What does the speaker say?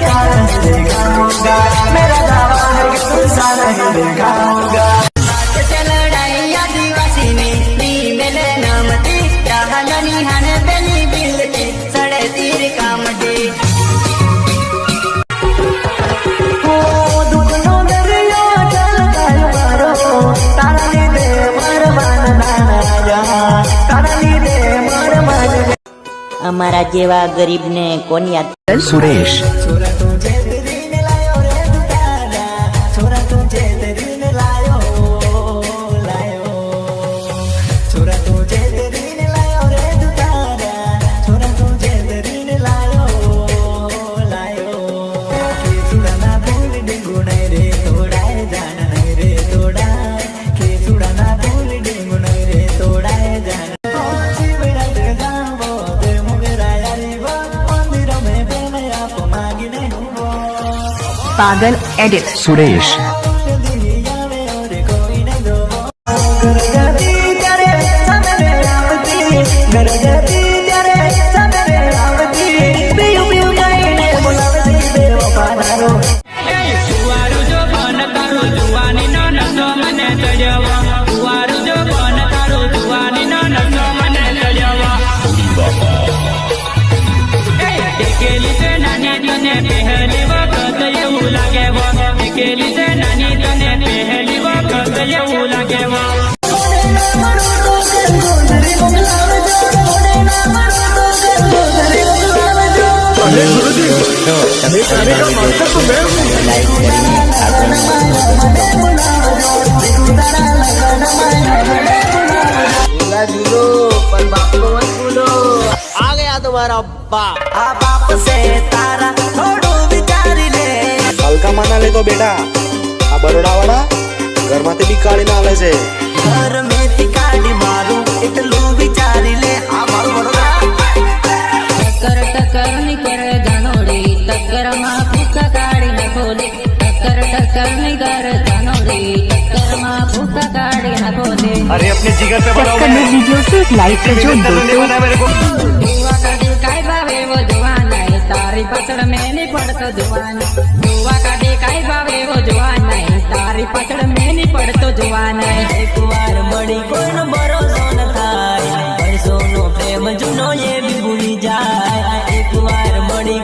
क्या नहीं दिखाऊंगा मेरा दावा है कि तुमसा नहीं दिखाऊंगा चलडाई आदिवासीने ती मेले नामती राहलनी हान बेली बिलते सडे तीर कामते હો દુઃખનો દરિયો ચાલતાય મારો તારા લીધે માર માન નાના જા તારા લીધે માર માન અમારા જેવા ગરીબને કોણ યાદ સુરેશ Pagal edit. Suresh. અરે ગુરુજી એ તો આ ગયા તમારા બાપ આ બાપ તારા થોડું વિચારી લે બેટા. આ બરોડા વાળા ઘરમાંથી બી કાઢીને આવે છે. ઘર अरे अपने जिगर पे बनाओ मैं वीडियो से लाइक कर जो दो तो मेरे को। दीवाना दिल काई बावे वो जवान है तारी पछड़ में नहीं पड़तो जवान। दुआ का दे काई बावे वो जवान है तारी पछड़ में नहीं पड़तो जवान है। एक बार बड़ी कोन बरो सोन थाई बरसो नो प्रेम जुनो ये भी भूल जाए एक बार बड़ी